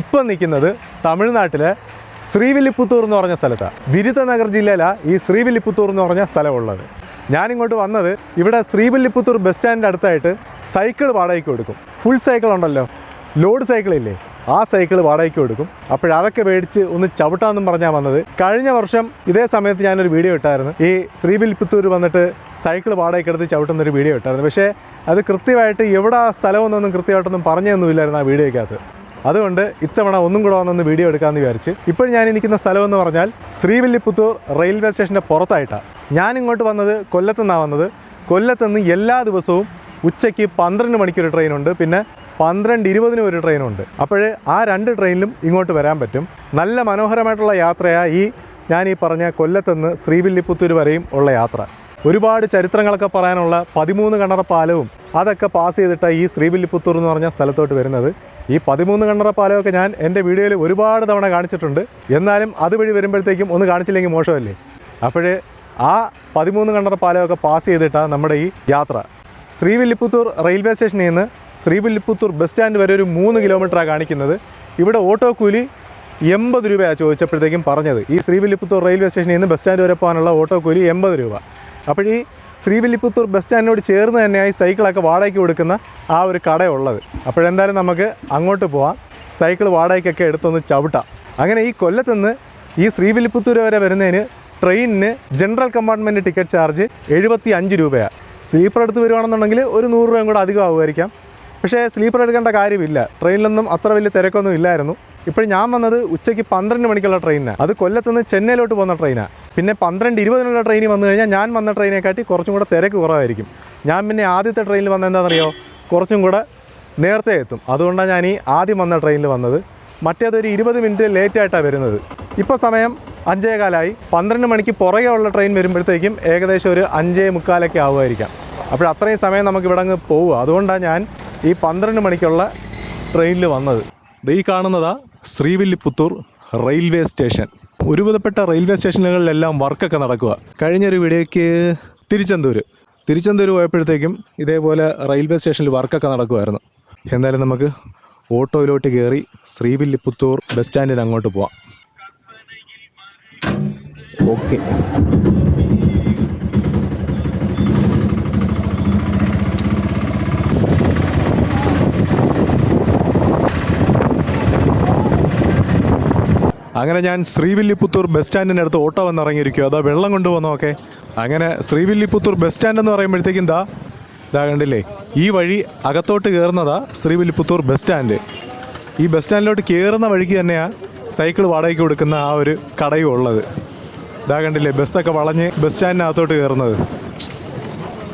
ഇപ്പം നിൽക്കുന്നത് തമിഴ്നാട്ടിലെ ശ്രീവില്ലിപ്പുത്തൂർ എന്ന് പറഞ്ഞ സ്ഥലത്താണ് വിരുദ്ധനഗർ ജില്ലയിലാണ് ഈ ശ്രീവില്ലിപ്പുത്തൂർ എന്ന് പറഞ്ഞ സ്ഥലമുള്ളത്. ഞാനിങ്ങോട്ട് വന്നത് ഇവിടെ ശ്രീവില്ലിപ്പുത്തൂർ ബസ് സ്റ്റാൻഡിന്റെ അടുത്തായിട്ട് സൈക്കിൾ വാടകയ്ക്ക് കൊടുക്കും. ഫുൾ സൈക്കിൾ ഉണ്ടല്ലോ. ലോഡ് സൈക്കിൾ ഇല്ലേ? ആ സൈക്കിൾ വാടകയ്ക്ക് കൊടുക്കും. അപ്പോഴതൊക്കെ മേടിച്ച് ഒന്ന് ചവിട്ടാമെന്നും പറഞ്ഞാൽ വന്നത്. കഴിഞ്ഞ വർഷം ഇതേ സമയത്ത് ഞാനൊരു വീഡിയോ ഇട്ടായിരുന്നു. ഈ ശ്രീവില്ലിപ്പുത്തൂർ വന്നിട്ട് സൈക്കിൾ വാടകയ്ക്ക് എടുത്ത് ചവിട്ടുന്നൊരു വീഡിയോ ഇട്ടായിരുന്നു. പക്ഷേ അത് കൃത്യമായിട്ട് എവിടെ ആ സ്ഥലമെന്നൊന്നും കൃത്യമായിട്ടൊന്നും പറഞ്ഞൊന്നുമില്ലായിരുന്നു ആ വീഡിയോയ്ക്കകത്ത്. അതുകൊണ്ട് ഇത്തവണ ഒന്നും കൂടെ വന്നൊന്ന് വീഡിയോ എടുക്കാമെന്ന് വിചാരിച്ച്. ഇപ്പോൾ ഞാൻ നിൽക്കുന്ന സ്ഥലം എന്ന് പറഞ്ഞാൽ ശ്രീവില്ലിപുത്തൂർ റെയിൽവേ സ്റ്റേഷന്റെ പുറത്തായിട്ടാണ് ഞാൻ ഇങ്ങോട്ട് വന്നത് കൊല്ലത്തുനിന്നാണ് വന്നത്. കൊല്ലത്തുനിന്ന് എല്ലാ ദിവസവും ഉച്ചയ്ക്ക് പന്ത്രണ്ട് മണിക്കൊരു ട്രെയിനുണ്ട്. പിന്നെ പന്ത്രണ്ട് ഇരുപതിനും ഒരു ട്രെയിനുണ്ട്. അപ്പോൾ ആ രണ്ട് ട്രെയിനിലും ഇങ്ങോട്ട് വരാൻ പറ്റും. നല്ല മനോഹരമായിട്ടുള്ള യാത്രയാണ് ഈ ഞാൻ ഈ പറഞ്ഞ കൊല്ലത്തുനിന്ന് ശ്രീവില്ലിപുത്തൂർ വരെയും ഉള്ള യാത്ര. ഒരുപാട് ചരിത്രങ്ങളൊക്കെ പറയാനുള്ള പതിമൂന്ന് കണ്ണറ പാലവും അതൊക്കെ പാസ് ചെയ്തിട്ടാണ് ഈ ശ്രീവില്ലിപുത്തൂർ എന്ന് പറഞ്ഞ സ്ഥലത്തോട്ട് വരുന്നത്. ഈ പതിമൂന്ന് കണ്ണറ പാലമൊക്കെ ഞാൻ എന്റെ വീഡിയോയിൽ ഒരുപാട് തവണ കാണിച്ചിട്ടുണ്ട്. എന്നാലും അതുവഴി വരുമ്പോഴത്തേക്കും ഒന്ന് കാണിച്ചില്ലെങ്കിൽ മോശമല്ലേ? അപ്പോൾ ആ പതിമൂന്ന് കണ്ണറ പാലമൊക്കെ പാസ് ചെയ്തിട്ടാണ് നമ്മുടെ ഈ യാത്ര. ശ്രീവില്ലിപ്പുത്തൂർ റെയിൽവേ സ്റ്റേഷനിൽ നിന്ന് ശ്രീവില്ലിപ്പുത്തൂർ ബസ് സ്റ്റാൻഡ് വരെ ഒരു മൂന്ന് കിലോമീറ്ററാണ് കാണിക്കുന്നത്. ഇവിടെ ഓട്ടോ കൂലി എൺപത് രൂപയാണ് ചോദിച്ചപ്പോഴത്തേക്കും പറഞ്ഞത്. ഈ ശ്രീവില്ലിപ്പുത്തൂർ റെയിൽവേ സ്റ്റേഷനിൽ നിന്ന് ബസ് സ്റ്റാൻഡ് വരെ പോകാനുള്ള ഓട്ടോ കൂലി എൺപത് രൂപ. അപ്പോൾ ഈ ശ്രീവില്ലിപുത്തൂർ ബസ് സ്റ്റാൻഡിനോട് ചേർന്ന് തന്നെയായി സൈക്കിളൊക്കെ വാടകയ്ക്ക് കൊടുക്കുന്ന ആ ഒരു കടയുള്ളത്. അപ്പോഴെന്തായാലും നമുക്ക് അങ്ങോട്ട് പോവാം. സൈക്കിൾ വാടകയ്ക്കൊക്കെ എടുത്തൊന്ന് ചവിട്ടാം. അങ്ങനെ ഈ കൊല്ലത്തുനിന്ന് ഈ ശ്രീവില്ലിപുത്തൂര് വരെ വരുന്നതിന് ട്രെയിനിന് ജനറൽ കമ്പാർട്ട്മെന്റ് ടിക്കറ്റ് ചാർജ് എഴുപത്തി അഞ്ച് രൂപയാണ് സ്ലീപ്പർ എടുത്ത് വരുവാണെന്നുണ്ടെങ്കിൽ ഒരു നൂറ് രൂപയും കൂടെ അധികം ആവുമായിരിക്കാം. പക്ഷേ സ്ലീപ്പർ എടുക്കേണ്ട കാര്യമില്ല. ട്രെയിനിലൊന്നും അത്ര വലിയ തിരക്കൊന്നും ഇല്ലായിരുന്നു. ഇപ്പോൾ ഞാൻ വന്നത് ഉച്ചയ്ക്ക് പന്ത്രണ്ട് മണിക്കുള്ള ട്രെയിനാണ് അത് കൊല്ലത്തുനിന്ന് ചെന്നൈയിലോട്ട് പോകുന്ന ട്രെയിനാണ് പിന്നെ പന്ത്രണ്ട് ഇരുപതിനുള്ള ട്രെയിനിൽ വന്നു കഴിഞ്ഞാൽ ഞാൻ വന്ന ട്രെയിനെക്കാട്ടി കുറച്ചും കൂടെ തിരക്ക് കുറവായിരിക്കും. ഞാൻ പിന്നെ ആദ്യത്തെ ട്രെയിനിൽ വന്ന എന്താണെന്നറിയോ? കുറച്ചും കൂടെ നേരത്തെ എത്തും. അതുകൊണ്ടാണ് ഞാൻ ഈ ആദ്യം വന്ന ട്രെയിനിൽ വന്നത്. മറ്റേതൊരു ഇരുപത് മിനിറ്റ് ലേറ്റ് ആയിട്ടാണ് വരുന്നത്. ഇപ്പോൾ സമയം അഞ്ചേ കാലായി പന്ത്രണ്ട് മണിക്ക് പുറകെ ഉള്ള ട്രെയിൻ വരുമ്പോഴത്തേക്കും ഏകദേശം ഒരു അഞ്ചേ മുക്കാലൊക്കെ ആവുമായിരിക്കാം. അപ്പോൾ അത്രയും സമയം നമുക്ക് ഇവിടെ അങ്ങ് പോവുക. അതുകൊണ്ടാണ് ഞാൻ ഈ പന്ത്രണ്ട് മണിക്കുള്ള ട്രെയിനിൽ വന്നത്. ഈ കാണുന്നതാ ശ്രീവില്ലിപുത്തൂർ റെയിൽവേ സ്റ്റേഷൻ. ഒരുവിധപ്പെട്ട റെയിൽവേ സ്റ്റേഷനുകളിലെല്ലാം വർക്കൊക്കെ നടക്കുക. കഴിഞ്ഞൊരു വീഡിയോയ്ക്ക് തിരുച്ചെന്തൂർ തിരുച്ചെന്തൂർ പോയപ്പോഴത്തേക്കും ഇതേപോലെ റെയിൽവേ സ്റ്റേഷനിൽ വർക്കൊക്കെ നടക്കുമായിരുന്നു. എന്തായാലും നമുക്ക് ഓട്ടോയിലോട്ട് കയറി ശ്രീവില്ലിപുത്തൂർ ബസ് സ്റ്റാൻഡിന് അങ്ങോട്ട് പോവാം. ഓക്കെ. അങ്ങനെ ഞാൻ ശ്രീവില്ലിപുത്തൂർ ബസ് സ്റ്റാൻഡിന്റെ അടുത്ത് ഓട്ടോ വന്ന് ഇറങ്ങിയിരിക്കും അതാ വെള്ളം കൊണ്ടുവന്നോക്കെ അങ്ങനെ ശ്രീവില്ലിപുത്തൂർ ബസ് സ്റ്റാൻഡ് എന്ന് പറയുമ്പോഴത്തേക്കും ദാ ഇതാ കണ്ടില്ലേ? ഈ വഴി അകത്തോട്ട് കയറുന്നതാ ശ്രീവില്ലിപുത്തൂർ ബസ് സ്റ്റാൻഡ്. ഈ ബസ് സ്റ്റാൻഡിലോട്ട് കയറുന്ന വഴിക്ക് തന്നെയാണ് സൈക്കിൾ വാടകയ്ക്ക് കൊടുക്കുന്ന ആ ഒരു കടയും ഉള്ളത്. ഇതാ കണ്ടില്ലേ? ബസ്സൊക്കെ വളഞ്ഞ് ബസ് സ്റ്റാൻഡിനകത്തോട്ട് കയറുന്നത്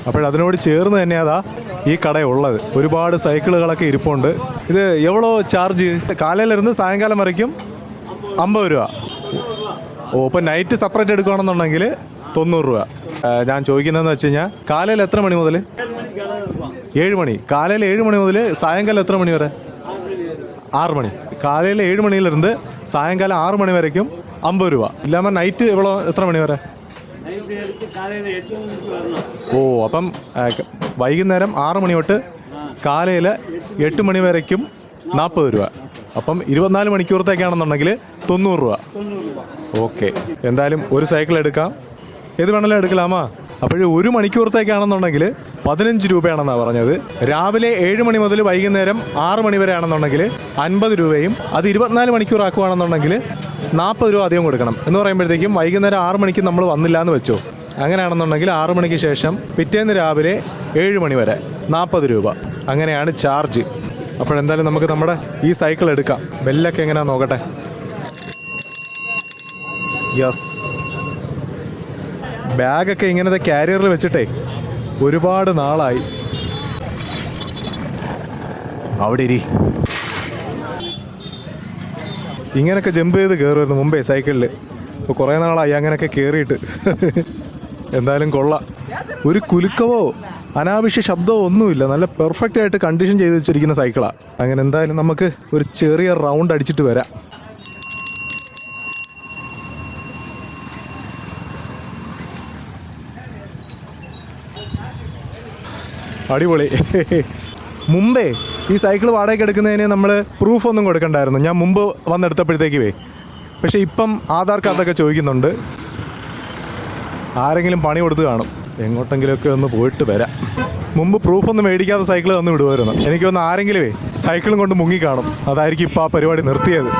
അപ്പോഴതിനോട് ചേർന്ന് തന്നെ അതാ ഈ കടയുള്ളത് ഒരുപാട് സൈക്കിളുകളൊക്കെ ഇരിപ്പുണ്ട്. ഇത് എവ്വളോ ചാർജ്? കാലയിലിരുന്ന് സായങ്കാലം വരയ്ക്കും അമ്പത് രൂപ. ഓ ഇപ്പം നൈറ്റ് സെപ്പറേറ്റ് എടുക്കുകയാണെന്നുണ്ടെങ്കിൽ തൊണ്ണൂറ് രൂപ. ഞാൻ ചോദിക്കുന്നതെന്ന് വെച്ച് കഴിഞ്ഞാൽ കാലയിൽ എത്ര മണി മുതൽ? ഏഴ് മണി കാലയിൽ ഏഴ് മണി മുതൽ സായങ്കാലം എത്ര മണി വരെ? ആറ് മണി കാലയിൽ ഏഴ് മണിയിലിരുന്ന് സായങ്കാലം ആറ് മണി വരയ്ക്കും അമ്പത് രൂപ. ഇല്ലാമ നൈറ്റ് എവ്വളോ എത്ര മണി വരെ? ഓ അപ്പം വൈകുന്നേരം ആറ് മണി തൊട്ട് കാലയിൽ എട്ട് മണി വരയ്ക്കും നാൽപ്പത് രൂപ. അപ്പം ഇരുപത്തിനാല് മണിക്കൂറത്തേക്കാണെന്നുണ്ടെങ്കിൽ തൊണ്ണൂറ് രൂപ. ഓക്കെ. എന്തായാലും ഒരു സൈക്കിൾ എടുക്കാം. ഏത് വേണമെങ്കിലും എടുക്കലാമാ. അപ്പോഴും ഒരു മണിക്കൂറത്തേക്കാണെന്നുണ്ടെങ്കിൽ പതിനഞ്ച് രൂപയാണെന്നാണ് പറഞ്ഞത്. രാവിലെ ഏഴ് മണി മുതൽ വൈകുന്നേരം ആറ് മണി വരെ ആണെന്നുണ്ടെങ്കിൽ അൻപത് രൂപയും അത് ഇരുപത്തിനാല് മണിക്കൂർ ആക്കുവാണെന്നുണ്ടെങ്കിൽ നാൽപ്പത് രൂപ അധികം കൊടുക്കണം. എന്ന് പറയുമ്പോഴത്തേക്കും വൈകുന്നേരം ആറ് മണിക്ക് നമ്മൾ വന്നില്ല എന്ന് വെച്ചോ. അങ്ങനെയാണെന്നുണ്ടെങ്കിൽ ആറ് മണിക്ക് ശേഷം പിറ്റേന്ന് രാവിലെ ഏഴ് മണി വരെ നാൽപ്പത് രൂപ. അങ്ങനെയാണ് ചാർജ്. അപ്പോഴെന്തായാലും നമുക്ക് നമ്മുടെ ഈ സൈക്കിൾ എടുക്കാം. ബെല്ലൊക്കെ എങ്ങനെയാ നോക്കട്ടെ? യെസ്. ബാഗൊക്കെ ഇങ്ങനത്തെ കാരിയറിൽ വെച്ചിട്ടേ ഒരുപാട് നാളായി. അവിടെ ഇരി. ഇങ്ങനൊക്കെ ജമ്പ് ചെയ്ത് കയറുമായിരുന്നു മുമ്പേ സൈക്കിളിൽ ഇപ്പോൾ കുറേ നാളായി അങ്ങനെയൊക്കെ കയറിയിട്ട് എന്തായാലും കൊള്ളാം. ഒരു കുലുക്കവോ അനാവശ്യ ശബ്ദമോ ഒന്നുമില്ല. നല്ല പെർഫെക്റ്റ് ആയിട്ട് കണ്ടീഷൻ ചെയ്ത് വെച്ചിരിക്കുന്ന സൈക്കിളാണ് അങ്ങനെ എന്തായാലും നമുക്ക് ഒരു ചെറിയ റൗണ്ട് അടിച്ചിട്ട് വരാം. അടിപൊളി. മുമ്പേ ഈ സൈക്കിൾ വാടകയ്ക്ക് എടുക്കുന്നതിന് നമ്മൾ പ്രൂഫ് ഒന്നും കൊടുക്കണ്ടായിരുന്നു. ഞാൻ മുമ്പ് വന്നെടുത്തപ്പോഴത്തേക്കുവേ പക്ഷേ ഇപ്പം ആധാർ കാർഡൊക്കെ ചോദിക്കുന്നുണ്ട്. ആരെങ്കിലും പണി കൊടുത്ത് കാണും. എങ്ങോട്ടെങ്കിലുമൊക്കെ ഒന്ന് പോയിട്ട് വരാം. മുമ്പ് പ്രൂഫൊന്നും മേടിക്കാത്ത സൈക്കിൾ തന്നു വിടുമായിരുന്നു. എനിക്ക് തോന്നുന്നു ആരെങ്കിലുമേ സൈക്കിളും കൊണ്ട് മുങ്ങി കാണും. അതായിരിക്കും ഇപ്പോൾ ആ പരിപാടി നിർത്തിയത്.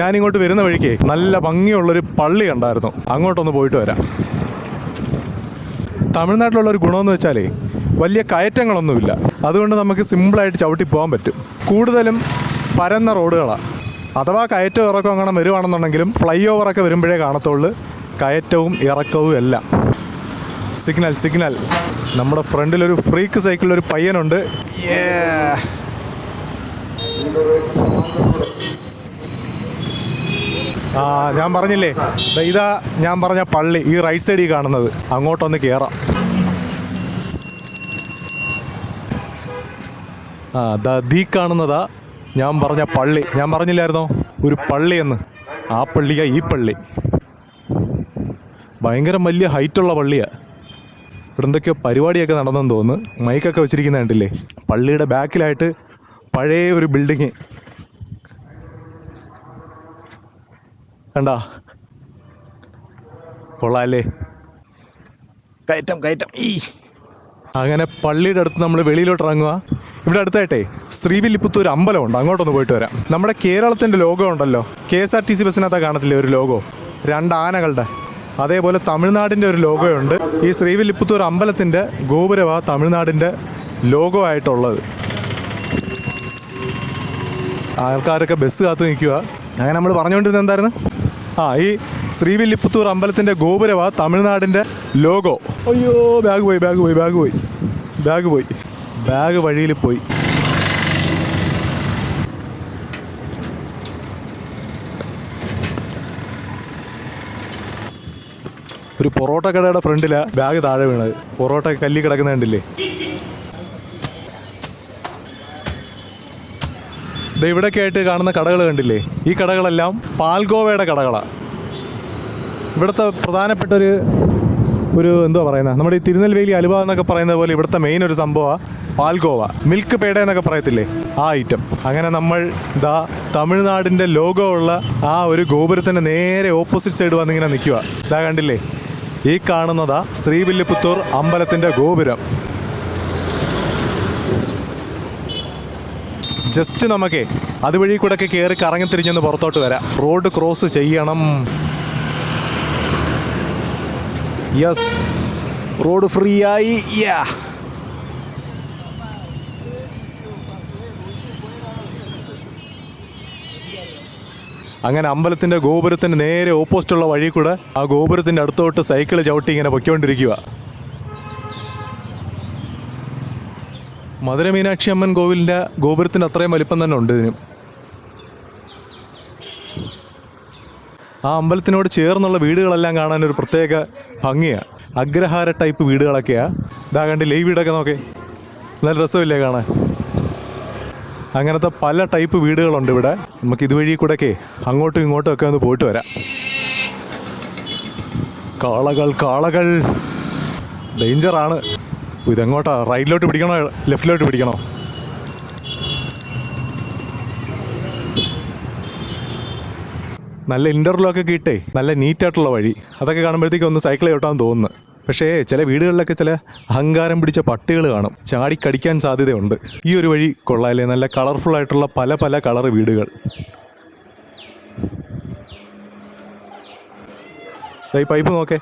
ഞാനിങ്ങോട്ട് വരുന്ന വഴിക്ക് നല്ല ഭംഗിയുള്ളൊരു പള്ളി കണ്ടായിരുന്നു. അങ്ങോട്ടൊന്ന് പോയിട്ട് വരാം. തമിഴ്നാട്ടിലുള്ള ഒരു ഗുണമെന്ന് വെച്ചാലേ വലിയ കയറ്റങ്ങളൊന്നുമില്ല. അതുകൊണ്ട് നമുക്ക് സിമ്പിളായിട്ട് ചവിട്ടി പോകാൻ പറ്റും. കൂടുതലും പരന്ന റോഡുകളാണ് അഥവാ കയറ്റവും ഇറക്കവും അങ്ങനെ വരുവാണെന്നുണ്ടെങ്കിലും ഫ്ലൈ ഓവറൊക്കെ വരുമ്പോഴേ കാണത്തുള്ളൂ. കയറ്റവും ഇറക്കവും എല്ലാം. Signal signal. നമ്മുടെ ഫ്രണ്ടിലൊരു ഫ്രീക്ക് സൈക്കിളിലൊരു പയ്യനുണ്ട്. Yeah. ഞാൻ പറഞ്ഞില്ലേ? ഇതാ ഞാൻ പറഞ്ഞ പള്ളി ഈ റൈറ്റ് സൈഡിൽ കാണുന്നത്. അങ്ങോട്ടൊന്ന് കയറാം ആ ദാ കാണുന്നതാ ഞാൻ പറഞ്ഞ പള്ളി. ഞാൻ പറഞ്ഞില്ലായിരുന്നോ? ഒരു പള്ളി എന്ന്. ആ പള്ളിയാ ഈ പള്ളി. ഭയങ്കര വലിയ ഹൈറ്റുള്ള പള്ളിയാ. ഇവിടെ എന്തൊക്കെയോ പരിപാടിയൊക്കെ നടന്നെന്ന് തോന്നുന്നു. മൈക്കൊക്കെ വെച്ചിരിക്കുന്ന കണ്ടില്ലേ? പള്ളിയുടെ ബാക്കിലായിട്ട് പഴയ ഒരു ബിൽഡിങ് കണ്ടാ? കൊള്ളാല്ലേ? കയറ്റം കയറ്റം. ഈ. അങ്ങനെ പള്ളിയുടെ അടുത്ത് നമ്മൾ വെളിയിലോട്ട് ഇറങ്ങുക ഇവിടെ അടുത്തായിട്ടേ ശ്രീവില്ലിപുത്തൂർ അമ്പലമുണ്ട് അങ്ങോട്ടൊന്ന് പോയിട്ട് വരാം. നമ്മുടെ കേരളത്തിന്റെ ലോഗോ ഉണ്ടല്ലോ. K S R T C ബസ്സിനകത്ത് കാണത്തില്ലേ ഒരു ലോഗോ രണ്ട് ആനകളുടെ. അതേപോലെ തമിഴ്നാടിന്റെ ഒരു ലോഗോ ഉണ്ട്. ഈ ശ്രീവില്ലിപുത്തൂർ അമ്പലത്തിന്റെ ഗോപുരവ തമിഴ്നാടിന്റെ ലോഗോ ആയിട്ടുള്ളത്. ആൾക്കാരൊക്കെ ബസ് കാത്തു നിൽക്കുക അങ്ങനെ നമ്മൾ പറഞ്ഞുകൊണ്ടിരുന്നത് എന്തായിരുന്നു? ആ ഈ ശ്രീവില്ലിപുത്തൂർ അമ്പലത്തിന്റെ ഗോപുരവാ തമിഴ്നാടിന്റെ ലോഗോ അയ്യോ ബാഗ് പോയി ബാഗ് പോയി ബാഗ് പോയി. ബാഗ് പോയി. ബാഗ് വഴിയിൽ പോയി. ഒരു പൊറോട്ട കടയുടെ ഫ്രണ്ടിലാ ബാഗ് താഴെ വീണത്. പൊറോട്ട കല്ലി കിടക്കുന്ന കണ്ടില്ലേ? ഇവിടെയൊക്കെ ആയിട്ട് കാണുന്ന കടകൾ കണ്ടില്ലേ? ഈ കടകളെല്ലാം പാൽഗോവയുടെ കടകളാണ് ഇവിടുത്തെ പ്രധാനപ്പെട്ട ഒരു ഒരു എന്തോ പറയുന്നത് നമ്മുടെ ഈ തിരുനെൽവേലി അലുവ എന്നൊക്കെ പറയുന്നത് പോലെ ഇവിടുത്തെ മെയിൻ ഒരു സംഭവമാണ് പാൽഗോവ. മിൽക്ക് പേട എന്നൊക്കെ പറയത്തില്ലേ? ആ ഐറ്റം അങ്ങനെ നമ്മൾ ദാ തമിഴ്നാടിന്റെ ലോഗോ ഉള്ള ആ ഒരു ഗോപുരത്തിന്റെ നേരെ ഓപ്പോസിറ്റ് സൈഡ് വന്നിങ്ങനെ നിൽക്കുക ഇതാ കണ്ടില്ലേ? ഈ കാണുന്നതാ ശ്രീവില്ലിപുത്തൂർ അമ്പലത്തിന്റെ ഗോപുരം. ജസ്റ്റ് നമുക്കേ അതുവഴി കൂടെ ഒക്കെ കയറി കറങ്ങി തിരിഞ്ഞൊന്ന് പുറത്തോട്ട് വരാം. റോഡ് ക്രോസ് ചെയ്യണം. യെസ് റോഡ് ഫ്രീ ആയി. യാ അങ്ങനെ അമ്പലത്തിന്റെ ഗോപുരത്തിന് നേരെ ഓപ്പോസിറ്റുള്ള വഴി കൂടെ ആ ഗോപുരത്തിന്റെ അടുത്തോട്ട് സൈക്കിൾ ചവിട്ടി ഇങ്ങനെ പൊയ്ക്കൊണ്ടിരിക്കുക മധുര മീനാക്ഷി അമ്മൻ കോവിലിന്റെ ഗോപുരത്തിന്റെ അത്രയും വലിപ്പം തന്നെ ഉണ്ട് ഇതിനും. ആ അമ്പലത്തിനോട് ചേർന്നുള്ള വീടുകളെല്ലാം കാണാൻ ഒരു പ്രത്യേക ഭംഗിയാണ് അഗ്രഹാര ടൈപ്പ് വീടുകളൊക്കെയാണ് ഇതാ കണ്ടില്ലേ ഈ വീടൊക്കെ നോക്കേ. നല്ല രസമില്ലേ കാണാൻ. അങ്ങനത്തെ പല ടൈപ്പ് വീടുകളുണ്ട് ഇവിടെ. നമുക്ക് ഇതുവഴി കൂടെയൊക്കെ അങ്ങോട്ടും ഇങ്ങോട്ടും ഒക്കെ ഒന്ന് പോയിട്ട് വരാം. കാളകൾ കാളകൾ. ഡേഞ്ചറാണ് ഇതെങ്ങോട്ടാ? റൈറ്റിലോട്ട് പിടിക്കണോ? ലെഫ്റ്റിലോട്ട് പിടിക്കണോ? നല്ല ഇന്റർലോക്ക് ഒക്കെ ഇട്ടേ നല്ല നീറ്റായിട്ടുള്ള വഴി. അതൊക്കെ കാണുമ്പോഴത്തേക്കും ഒന്ന് സൈക്കിൾ ചവിട്ടാൻ തോന്നുന്നു. പക്ഷേ ചില വീടുകളിലൊക്കെ ചില അഹങ്കാരം പിടിച്ച പട്ടികൾ കാണും. ചാടിക്കടിക്കാൻ സാധ്യതയുണ്ട്. ഈ ഒരു വഴി കൊള്ളാല്ലേ നല്ല കളർഫുൾ ആയിട്ടുള്ള പല പല കളർ വീടുകൾ. ഈ പൈപ്പ് നോക്കേ.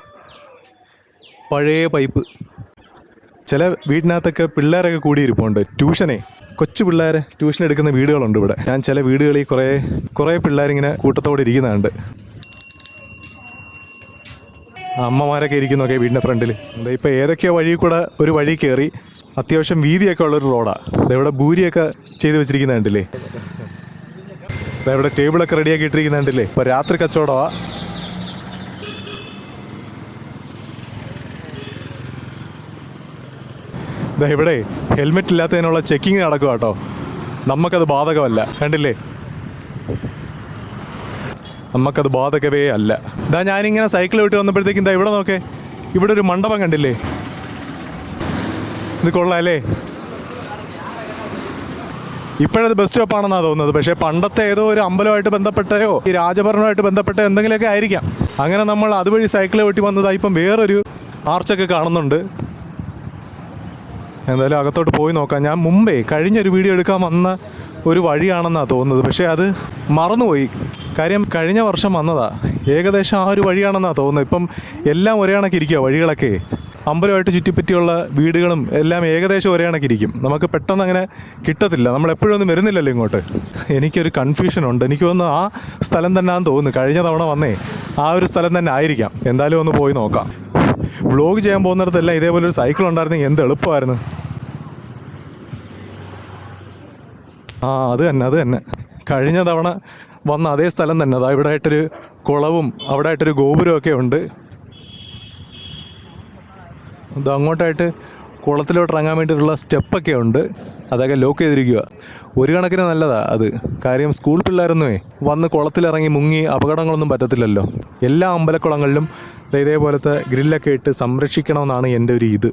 പഴയ പൈപ്പ് ചില വീടിനകത്തൊക്കെ പിള്ളേരൊക്കെ കൂടിയിരിപ്പുണ്ട്. ട്യൂഷനെ. കൊച്ചു പിള്ളേരെ ട്യൂഷൻ എടുക്കുന്ന വീടുകളുണ്ട് ഇവിടെ. ഞാൻ ചില വീടുകളിൽ കുറേ കുറേ പിള്ളേരിങ്ങനെ കൂട്ടത്തോടെ ഇരിക്കുന്നുണ്ട്. അമ്മമാരൊക്കെ ഇരിക്കുന്നൊക്കെ വീടിന്റെ ഫ്രണ്ടിൽ എന്താ ഇപ്പോൾ ഏതൊക്കെയോ വഴി കൂടെ ഒരു വഴി കയറി അത്യാവശ്യം വീതിയൊക്കെ ഉള്ളൊരു റോഡാണ് ഇവിടെ ഭൂരിയൊക്കെ ചെയ്ത് വെച്ചിരിക്കുന്ന കണ്ടില്ലേ ദാ ഇവിടെ ടേബിളൊക്കെ റെഡിയാക്കി ഇട്ടിരിക്കുന്ന കണ്ടില്ലേ ഇപ്പോൾ രാത്രി കച്ചവടമാണ് ഇവിടെ ഹെൽമെറ്റ് ഇല്ലാത്തതിനുള്ള ചെക്കിങ് നടക്കുക കേട്ടോ നമുക്കത് ബാധകമല്ല. കണ്ടില്ലേ? നമുക്കത് ബാധകവേ അല്ല. ഇതാ ഞാനിങ്ങനെ സൈക്കിൾ വിട്ട് വന്നപ്പോഴത്തേക്കും ഇതാ ഇവിടെ നോക്കേ. ഇവിടെ ഒരു മണ്ഡപം കണ്ടില്ലേ? ഇത് കൊള്ളാല്ലേ? ഇപ്പോഴത് ബസ് സ്റ്റോപ്പാണെന്നാണ് തോന്നുന്നത്. പക്ഷേ പണ്ടത്തെ ഏതോ ഒരു അമ്പലമായിട്ട് ബന്ധപ്പെട്ടയോ ഈ രാജഭരണമായിട്ട് ബന്ധപ്പെട്ട എന്തെങ്കിലുമൊക്കെ ആയിരിക്കാം. അങ്ങനെ നമ്മൾ അതുവഴി സൈക്കിൾ വെട്ടി വന്നതായി ഇപ്പം വേറൊരു ആർച്ചൊക്കെ കാണുന്നുണ്ട്. എന്തായാലും അകത്തോട്ട് പോയി നോക്കാം. ഞാൻ മുമ്പേ കഴിഞ്ഞൊരു വീഡിയോ എടുക്കാൻ വന്ന ഒരു വഴിയാണെന്നാണ് തോന്നുന്നത്. പക്ഷേ അത് മറന്നുപോയി. കാര്യം കഴിഞ്ഞ വർഷം വന്നതാ. ഏകദേശം ആ ഒരു വഴിയാണെന്നാണ് തോന്നുന്നത്. ഇപ്പം എല്ലാം ഒരേ കണക്കിരിക്കുക വഴികളൊക്കെ. അമ്പലമായിട്ട് ചുറ്റിപ്പറ്റിയുള്ള വീടുകളും എല്ലാം ഏകദേശം ഒരേ കണക്കിരിക്കും. നമുക്ക് പെട്ടെന്ന് അങ്ങനെ കിട്ടത്തില്ല. നമ്മൾ എപ്പോഴും ഒന്നും വരുന്നില്ലല്ലോ ഇങ്ങോട്ട്. എനിക്കൊരു കൺഫ്യൂഷൻ ഉണ്ട്. എനിക്ക് തോന്നുന്നു ആ സ്ഥലം തന്നെയാണെന്ന് തോന്നുന്നു. കഴിഞ്ഞ തവണ വന്നേ ആ ഒരു സ്ഥലം തന്നെ ആയിരിക്കാം. എന്തായാലും ഒന്ന് പോയി നോക്കാം. വ്ളോഗ് ചെയ്യാൻ പോകുന്നിടത്തെല്ലാം ഇതേപോലെ ഒരു സൈക്കിൾ ഉണ്ടായിരുന്നെങ്കിൽ എന്ത് എളുപ്പമായിരുന്നു. ആ അത് തന്നെ അത് തന്നെ. കഴിഞ്ഞ തവണ വന്ന അതേ സ്ഥലം തന്നെ. അതാ ഇവിടെ ആയിട്ടൊരു കുളവും അവിടെ ആയിട്ടൊരു ഗോപുരമൊക്കെ ഉണ്ട്. ഇത് അങ്ങോട്ടായിട്ട് കുളത്തിലോട്ട് ഇറങ്ങാൻ വേണ്ടിയിട്ടുള്ള സ്റ്റെപ്പൊക്കെ ഉണ്ട്. അതൊക്കെ ലോക്ക് ചെയ്തിരിക്കുക ഒരു കണക്കിന് നല്ലതാ അത്. കാര്യം സ്കൂൾ പിള്ളേരൊന്നുമേ വന്ന് കുളത്തിലിറങ്ങി മുങ്ങി അപകടങ്ങളൊന്നും പറ്റത്തില്ലല്ലോ. എല്ലാ അമ്പലക്കുളങ്ങളിലും ഇതേപോലത്തെ ഗ്രില്ലൊക്കെ ഇട്ട് സംരക്ഷിക്കണമെന്നാണ് എന്റെ ഒരു ഇത്.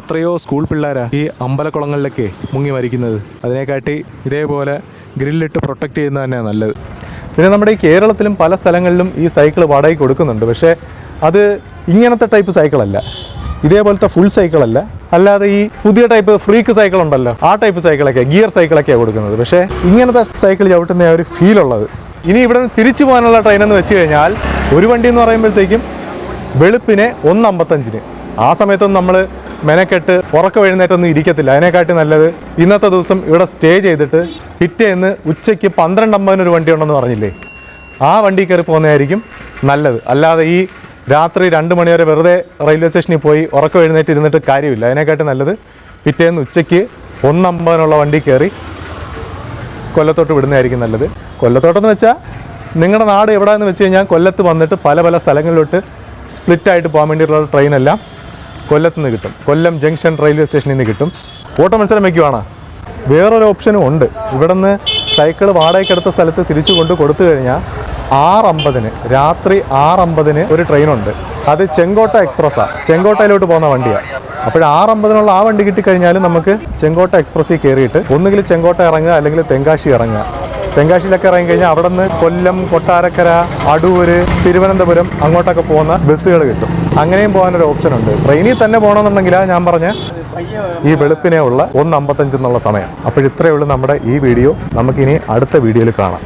എത്രയോ സ്കൂൾ പിള്ളേരാ ഈ അമ്പലക്കുളങ്ങളിലൊക്കെ മുങ്ങി മരിക്കുന്നത്. അതിനെക്കാട്ടി ഇതേപോലെ ഗ്രില്ലിട്ട് പ്രൊട്ടക്റ്റ് ചെയ്യുന്നത് തന്നെയാണ് നല്ലത്. പിന്നെ നമ്മുടെ ഈ കേരളത്തിലും പല സ്ഥലങ്ങളിലും ഈ സൈക്കിൾ വാടകയ്ക്ക് കൊടുക്കുന്നുണ്ട്. പക്ഷേ അത് ഇങ്ങനത്തെ ടൈപ്പ് സൈക്കിളല്ല. ഇതേപോലത്തെ ഫുൾ സൈക്കിളല്ല. അല്ലാതെ ഈ പുതിയ ടൈപ്പ് ഫ്രീക്ക് സൈക്കിൾ ഉണ്ടല്ലോ ആ ടൈപ്പ് സൈക്കിളൊക്കെ ഗിയർ സൈക്കിളൊക്കെയാണ് കൊടുക്കുന്നത്. പക്ഷേ ഇങ്ങനത്തെ സൈക്കിൾ ചവിട്ടുന്ന ഒരു ഫീലുള്ളത് ഇനി ഇവിടെ നിന്ന് തിരിച്ചു പോകാനുള്ള ട്രെയിൻ എന്ന് വെച്ച് കഴിഞ്ഞാൽ ഒരു വണ്ടി എന്ന് പറയുമ്പോഴത്തേക്കും വെളുപ്പിനെ ഒന്ന് അമ്പത്തഞ്ചിന് ആ സമയത്തൊന്നും നമ്മൾ മെനക്കെട്ട് ഉറക്കം എഴുന്നേറ്റൊന്നും ഇരിക്കത്തില്ല. അതിനെക്കാട്ടി നല്ലത് ഇന്നത്തെ ദിവസം ഇവിടെ സ്റ്റേ ചെയ്തിട്ട് പിറ്റേന്ന് ഉച്ചയ്ക്ക് പന്ത്രണ്ട് അമ്പതിന് ഒരു വണ്ടി ഉണ്ടെന്ന് പറഞ്ഞില്ലേ? ആ വണ്ടി കയറി പോകുന്നതായിരിക്കും നല്ലത്. അല്ലാതെ ഈ രാത്രി രണ്ട് മണി വരെ വെറുതെ റെയിൽവേ സ്റ്റേഷനിൽ പോയി ഉറക്കം എഴുന്നേറ്റ് ഇരുന്നിട്ട് കാര്യമില്ല. അതിനെക്കാട്ടി നല്ലത് പിറ്റേന്ന് ഉച്ചയ്ക്ക് ഒന്നമ്പതിനുള്ള വണ്ടി കയറി കൊല്ലത്തോട്ട് വിടുന്നതായിരിക്കും നല്ലത്. കൊല്ലത്തോട്ടെന്ന് വെച്ചാൽ നിങ്ങളുടെ നാട് എവിടെയെന്ന് വെച്ച് കഴിഞ്ഞാൽ കൊല്ലത്ത് വന്നിട്ട് പല പല സ്ഥലങ്ങളിലോട്ട് സ്പ്ലിറ്റായിട്ട് പോകാൻ വേണ്ടിയിട്ടുള്ള ട്രെയിനെല്ലാം കൊല്ലത്ത് നിന്ന് കിട്ടും. കൊല്ലം ജംഗ്ഷൻ റെയിൽവേ സ്റ്റേഷനിൽ നിന്ന് കിട്ടും. ഓട്ടോ മത്സരം വയ്ക്കുവാണ് വേറൊരു ഓപ്ഷനും ഉണ്ട്. ഇവിടെ നിന്ന് സൈക്കിൾ വാടകയ്ക്കെടുത്ത സ്ഥലത്ത് തിരിച്ചു കൊണ്ട് കൊടുത്തു കഴിഞ്ഞാൽ ആറമ്പതിന് രാത്രി ആറമ്പതിന് ഒരു ട്രെയിനുണ്ട്. അത് ചെങ്കോട്ട എക്സ്പ്രസ്സാണ് ചെങ്കോട്ടയിലോട്ട് പോകുന്ന വണ്ടിയാണ് അപ്പോൾ ആറമ്പതിനുള്ള ആ വണ്ടി കിട്ടിക്കഴിഞ്ഞാൽ നമുക്ക് ചെങ്കോട്ട എക്സ്പ്രസ്സിൽ കയറിയിട്ട് ഒന്നുകിൽ ചെങ്കോട്ട ഇറങ്ങുക അല്ലെങ്കിൽ തെങ്കാശി ഇറങ്ങുക. തെങ്കാശിയിലൊക്കെ ഇറങ്ങി കഴിഞ്ഞാൽ അവിടെ നിന്ന് കൊല്ലം കൊട്ടാരക്കര അടൂര് തിരുവനന്തപുരം അങ്ങോട്ടൊക്കെ പോകുന്ന ബസ്സുകൾ കിട്ടും. അങ്ങനെയും പോകാനൊരു ഓപ്ഷൻ ഉണ്ട്. ട്രെയിനിൽ തന്നെ പോകണമെന്നുണ്ടെങ്കിൽ ഞാൻ പറഞ്ഞ ഈ വെളുപ്പിനെ ഉള്ള ഒന്ന് അമ്പത്തഞ്ച് എന്നുള്ള സമയം. അപ്പോൾ ഇത്രയേ ഉള്ളൂ നമ്മുടെ ഈ വീഡിയോ നമുക്കിനി അടുത്ത വീഡിയോയിൽ കാണാം.